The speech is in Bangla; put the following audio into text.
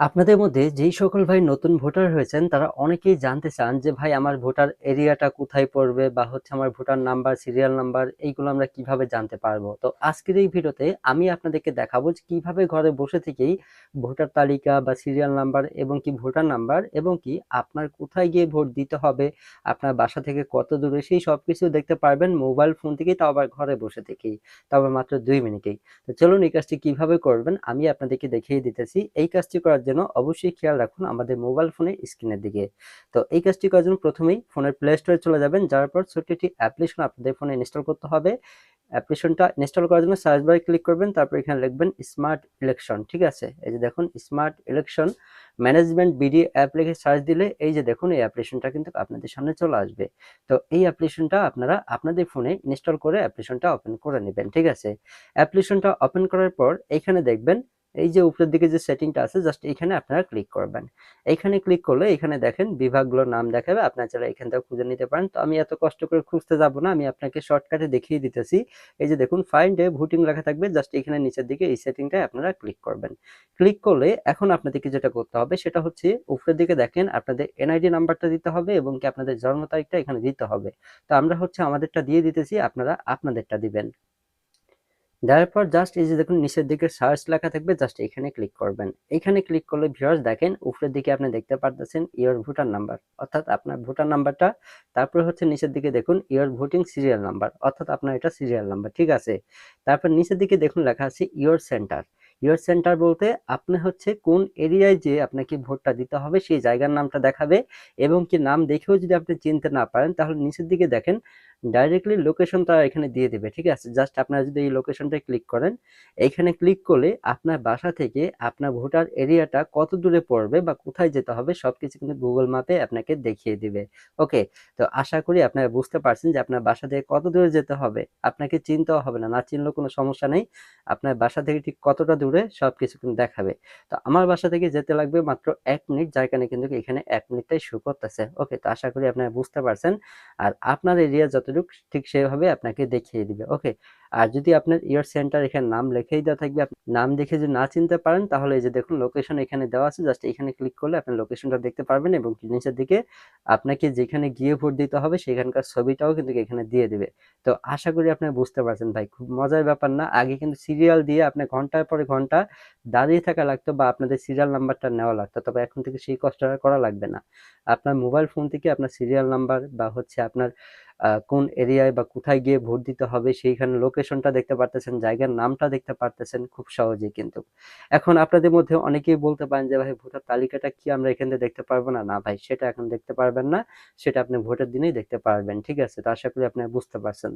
আপনাদের মধ্যে যেই সকল ভাই নতুন ভোটার হয়েছেন, তারা অনেকেই জানতে চান যে, ভাই, আমার ভোটার এরিয়াটা কোথায় পড়বে বা হচ্ছে আমার ভোটার নাম্বার, সিরিয়াল নাম্বার, এইগুলো আমরা কীভাবে জানতে পারব? তো আজকের এই ভিডিওতে আমি আপনাদেরকে দেখাবো যে, কীভাবে ঘরে বসে থেকেই ভোটার তালিকা বা সিরিয়াল নাম্বার এবং কি ভোটার নাম্বার এবং কি আপনার কোথায় গিয়ে ভোট দিতে হবে, আপনার বাসা থেকে কত দূরে, সেই সব কিছু দেখতে পারবেন মোবাইল ফোন থেকেই তাও আবার ঘরে বসে থেকেই, তাও আবার মাত্র দুই মিনিটেই। তো চলুন এই কাজটি কীভাবে করবেন, আমি আপনাদেরকে দেখিয়ে দিতেছি। এই কাজটি করার জন্য অবশ্যই খেয়াল রাখুন আমাদের মোবাইল ফোনের স্ক্রিনের দিকে। তো এই কাজটি করার জন্য প্রথমেই ফোনের প্লে স্টোরে চলে যাবেন। যাওয়ার পর ছোট্ট অ্যাপ্লিকেশন আপনাদের ফোনে ইনস্টল করতে হবে। অ্যাপ্লিকেশনটা ইনস্টল করার জন্য সার্চ বারে ক্লিক করবেন, তারপর এখানে লিখবেন স্মার্ট ইলেকশন ঠিক আছে? এই যে দেখুন smart election management BD app লিখে সার্চ দিলে এই যে দেখুন, এই অ্যাপ্লিকেশনটা কিন্তু আপনাদের সামনে চলে আসবে। তো এই অ্যাপ্লিকেশনটা আপনারা আপনাদের ফোনে ইনস্টল করে অ্যাপ্লিকেশনটা ওপেন করে নেবেন, ঠিক আছে? অ্যাপ্লিকেশনটা ওপেন করার পর এখানে দেখবেন এই যে উপরের দিকে যে সেটিংটা আছে জাস্ট এখানে আপনারা ক্লিক করবেন। এখানে ক্লিক করলে এখানে দেখেন বিভাগগুলোর নাম দেখাবে, আপনারা চাইলে এখান থেকে খুঁজে নিতে পারেন। তো আমি এত কষ্ট করে খুঁজতে যাব না, আমি আপনাকে শর্টকাটে দেখিয়ে দিতেছি। এই যে দেখুন ফাইন্ড ভোটিং লেখা থাকবে জাস্ট এখানে নিচের দিকে এই সেটিংটায় আপনারা ক্লিক করবেন। ক্লিক করলে এখন আপনাদেরকে যেটা করতে হবে, সেটা হচ্ছে উপরের দিকে দেখেন আপনাদের এনআইডি নাম্বারটা দিতে হবে এবং কি আপনাদের জন্ম তারিখটা এখানে দিতে হবে। তো আমরা হচ্ছে আমাদেরটা দিয়ে দিতেছি, আপনারা আপনাদেরটা দিবেন। দেওয়ার পর জাস্ট এই যে দেখুন, নিচের দিকে সার্চ লেখা থাকবে জাস্ট এখানে ক্লিক করবেন। এখানে ক্লিক করলে ভিউয়ার্স দেখেন, উপরের দিকে আপনি দেখতে পারতেছেন ইয়োর ভোটার নাম্বার অর্থাৎ আপনার ভোটার নাম্বারটা তারপর হচ্ছে নিচের দিকে দেখুন ইয়োর ভোটিং সিরিয়াল নাম্বার অর্থাৎ আপনার এটা সিরিয়াল নাম্বার ঠিক আছে? তারপর নিচের দিকে দেখুন লেখা আছে ইয়োর সেন্টার ইয়োর সেন্টার বলতে আপনি হচ্ছে কোন এরিয়ায় যে আপনাকে ভোটটা দিতে হবে, সেই জায়গার নামটা দেখাবে এবং কি নাম দেখেও যদি আপনি চিনতে না পারেন, তাহলে নিচের দিকে দেখেন ডাইরেক্টলি লোকেশন তারা এখানে দিয়ে দেবে, ঠিক আছে? জাস্ট আপনারা যদি এই লোকেশনটা ক্লিক করেন, এইখানে ক্লিক করলে আপনার বাসা থেকে আপনার ভোটার এরিয়াটা কত দূরে পড়বে বা কোথায় যেতে হবে সবকিছু কিন্তু গুগল ম্যাপে আপনাকে দেখিয়ে দিবে, ওকে? তো আশা করি আপনারা বুঝতে পারছেন যে আপনার বাসা থেকে কত দূরে যেতে হবে, আপনাকে চিনতেও হবে না না চিনলেও কোনো সমস্যা নেই, আপনার বাসা থেকে ঠিক কতটা দূরে সবকিছু কিন্তু দেখাবে। তো আমার বাসা থেকে যেতে লাগবে মাত্র এক মিনিট, যার কারণে কিন্তু এখানে এক মিনিটটাই শো করতেছে, ওকে? তো আশা করি আপনারা বুঝতে পারছেন, আর আপনার এরিয়া যতটুকু ঠিক সেভাবে আপনাকে দেখিয়ে দিবে। ওকে, আর যদি আপনার ইয়ার সেন্টার এখানে নাম লিখেই দেওয়া থাকবে নাম দেখে যদি না চিনতে পারেন, তাহলে এই যে দেখুন লোকেশন এখানে দেওয়া আছে জাস্ট এখানে ক্লিক করলে আপনি লোকেশনটা দেখতে পারবেন এবং নিচের দিকে আপনাকে যেখানে গিয়ে ভোট দিতে হবে, সেখানকার ছবিটাও কিন্তু এখানে দিয়ে দিবে। তো আশা করি আপনি বুঝতে পারছেন ভাই, খুব মজার ব্যাপার না। আগে কিন্তু সিরিয়াল দিয়ে আপনি ঘণ্টার পরে ঘণ্টা দাঁড়িয়ে থাকা লাগতো বা আপনাদের সিরিয়াল নাম্বারটা নেওয়া লাগতো, তবে এখন থেকে সেই কষ্টটা করা লাগবে না। আপনার মোবাইল ফোন থেকে আপনার সিরিয়াল নাম্বার বা হচ্ছে আপনার কোন এরিয়ায় বা কোথায় গিয়ে ভোট দিতে হবে, সেইখানে লোকেশনটা দেখতে পারতেছেন, জায়গার নামটা দেখতে পারতেছেন খুব সহজেই কিন্তু। এখন আপনাদের মধ্যে অনেকেই বলতে পারেন যে, ভাই, ভোটার তালিকাটা কি আমরা এখান থেকে দেখতে পারব না? না, ভাই, সেটা এখন দেখতে পারবেন না, সেটা আপনি ভোটের দিনেই দেখতে পারবেন, ঠিক আছে? তো আশা করি আপনি বুঝতে পারছেন।